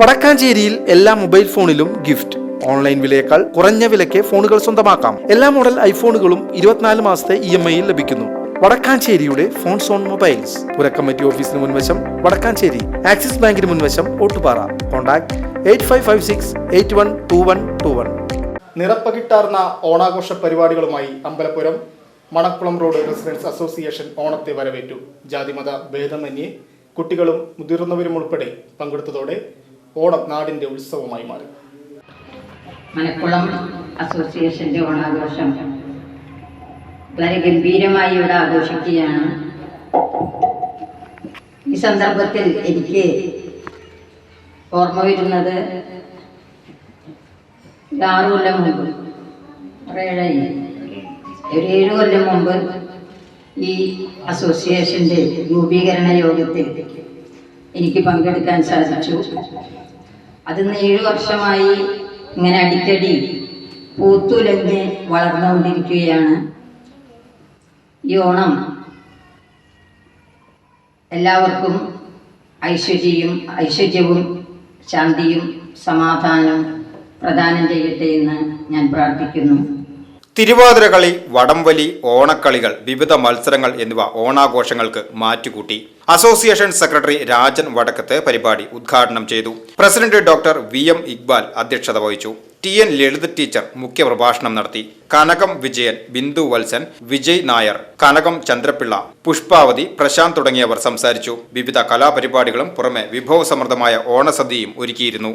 വടക്കാഞ്ചേരിയിൽ എല്ലാ മൊബൈൽ ഫോണിലും gift. Online വിലയേക്കാൾ കുറഞ്ഞ വിലയ്ക്ക് ഫോണുകൾ സ്വന്തമാക്കാം. എല്ലാ മോഡൽ ഐഫോണുകളും ഇരുപത്തിനാല് മാസത്തെ ഇ എം ഐയിൽ ലഭിക്കുന്നു. വടക്കാഞ്ചേരിയുടെ ഫോൺ സോൺ മൊബൈൽസ്. പുരക്കമ്മറ്റി ഓഫീസിന് മുൻവശം വടക്കാഞ്ചേരി. ആക്സിസ് ബാങ്കിന് മുൻവശം Ottupara. Contact eight five five six eight one two one two one. നിറപ്പകിട്ടാർന്ന ഓണാഘോഷ പരിപാടികളുമായി Ambalapuram Manakkulam road residents association ഓണത്തെ വരവേറ്റു. ജാതിമത ഭേദമന്യേ കുട്ടികളും മുതിർന്നവരും ഉൾപ്പെടെ പങ്കെടുത്തതോടെ ഓണം നാടിന്റെ ഉത്സവമായി മാറി. മലപ്പുറം അസോസിയേഷന്റെ ഓണാഘോഷം വളരെ ഗംഭീരമായി ഇവിടെ ആഘോഷിക്കുകയാണ്. ഈ സന്ദർഭത്തിൽ എനിക്ക് ഓർമ്മ വരുന്നത് ആറു കൊല്ലം മുമ്പ് ഏഴായി. ഒരു ഏഴ് കൊല്ലം മുമ്പ് ഈ അസോസിയേഷന്റെ രൂപീകരണ യോഗത്തിൽ എനിക്ക് പങ്കെടുക്കാൻ സാധിച്ചു. അതിന്ന് ഏഴു വർഷമായി ഇങ്ങനെ അടിക്കടി പൂത്തുലഞ്ഞ് വളർന്നുകൊണ്ടിരിക്കുകയാണ്. ഈ ഓണം എല്ലാവർക്കും ഐശ്വര്യയും ഐശ്വര്യവും ശാന്തിയും സമാധാനവും പ്രദാനം ചെയ്യട്ടെ എന്ന് ഞാൻ പ്രാർത്ഥിക്കുന്നു. തിരുവാതിരകളി വടംവലി ഓണക്കളികൾ വിവിധ മത്സരങ്ങൾ എന്നിവ ഓണാഘോഷങ്ങൾക്ക് മാറ്റുകൂട്ടി. അസോസിയേഷൻ സെക്രട്ടറി രാജൻ വടക്കത്ത് പരിപാടി ഉദ്ഘാടനം ചെയ്തു. President doctor V M Iqbal അധ്യക്ഷത വഹിച്ചു. ടി എൻ ലളിത ടീച്ചർ മുഖ്യപ്രഭാഷണം നടത്തി. കനകം വിജയൻ ബിന്ദു വത്സൻ വിജയ് നായർ കനകം ചന്ദ്രപിള്ള പുഷ്പാവതി പ്രശാന്ത് തുടങ്ങിയവർ സംസാരിച്ചു. വിവിധ കലാപരിപാടികളും പുറമെ വിഭവസമൃദ്ധമായ ഓണസദ്യയും ഒരുക്കിയിരുന്നു.